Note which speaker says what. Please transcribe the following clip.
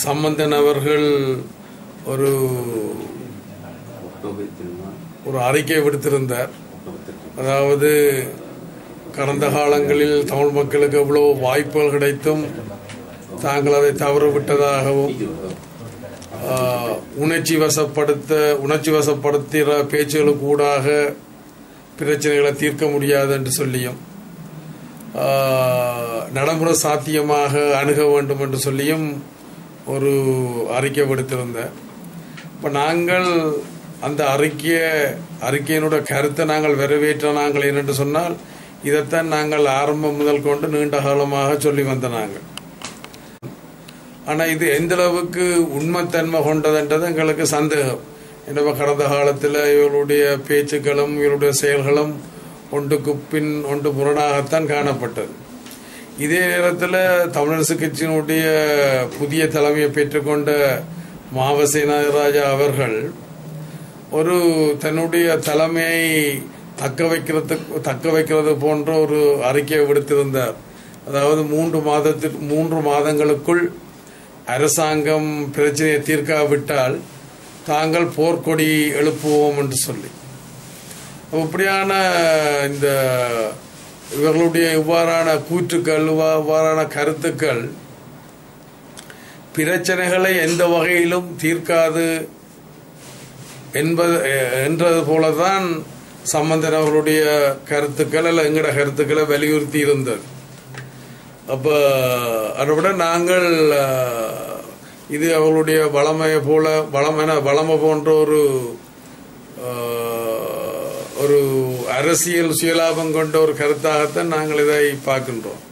Speaker 1: சம்பந்தன் அவர்கள் ஒரு ஒரு அறிக்கை விடுத்திருந்தார். அதாவது கடந்த காலங்களில் தமிழ் மக்களுக்கு எவ்வளவு வாய்ப்புகள் கிடைத்தும் தாங்கள் அதை தவறு விட்டதாகவும் உணர்ச்சி வசப்படுத்த உணர்ச்சி வசப்படுத்துகிற பேச்சுகளுக்கு ஊடாக பிரச்சனைகளை தீர்க்க முடியாது என்று சொல்லியும் நடைமுறை சாத்தியமாக அணுக வேண்டும் என்று சொல்லியும் ஒரு அறிக்கை விடுத்திருந்தேன். இப்போ நாங்கள் அந்த அறிக்கைய அறிக்கையினுடைய கருத்தை நாங்கள் வரவேற்ற நாங்கள் என்னென்று சொன்னால் இதைத்தான் நாங்கள் ஆரம்பம் முதல் கொண்டு நீண்ட காலமாக சொல்லி வந்த நாங்கள். ஆனால் இது எந்த அளவுக்கு உண்மைத்தன்மை கொண்டதுன்றது எங்களுக்கு சந்தேகம். என்ன கடந்த காலத்தில் இவருடைய பேச்சுக்களும் இவருடைய செயல்களும் ஒன்றுக்கு பின் ஒன்று புறனாகத்தான் காணப்பட்டது. இதே நேரத்தில் தமிழரசு கட்சியினுடைய புதிய தலைமையை பெற்றுக்கொண்ட மாவசேநாகராஜா அவர்கள் ஒரு தன்னுடைய தலைமையை தக்க வைக்கிறதுக்கு தக்க வைக்கிறது போன்ற ஒரு அறிக்கையை விடுத்திருந்தார். அதாவது மூன்று மாதத்திற்கு மூன்று மாதங்களுக்குள் அரசாங்கம் பிரச்சனையை தீர்க்காவிட்டால் தாங்கள் போர்க்கொடி எழுப்புவோம் என்று சொல்லி. அப்படியான இந்த இவர்களுடைய இவ்வாறான கூற்றுக்கள் இவ்வாறான கருத்துக்கள் பிரச்சனைகளை எந்த வகையிலும் தீர்க்காது என்பது என்றது போலதான் சம்பந்தன் அவர்களுடைய கருத்துக்கள் அல்ல எங்கட கருத்துக்களை வலியுறுத்தி இருந்தது. அப்போ அதை விட நாங்கள் இது அவர்களுடைய வளமையை போல வளமென வளமை போன்ற ஒரு ஒரு அரசியல் சுயலாபம் கொண்ட ஒரு கருத்தாகத்தான் நாங்கள் இதை பார்க்கின்றோம்.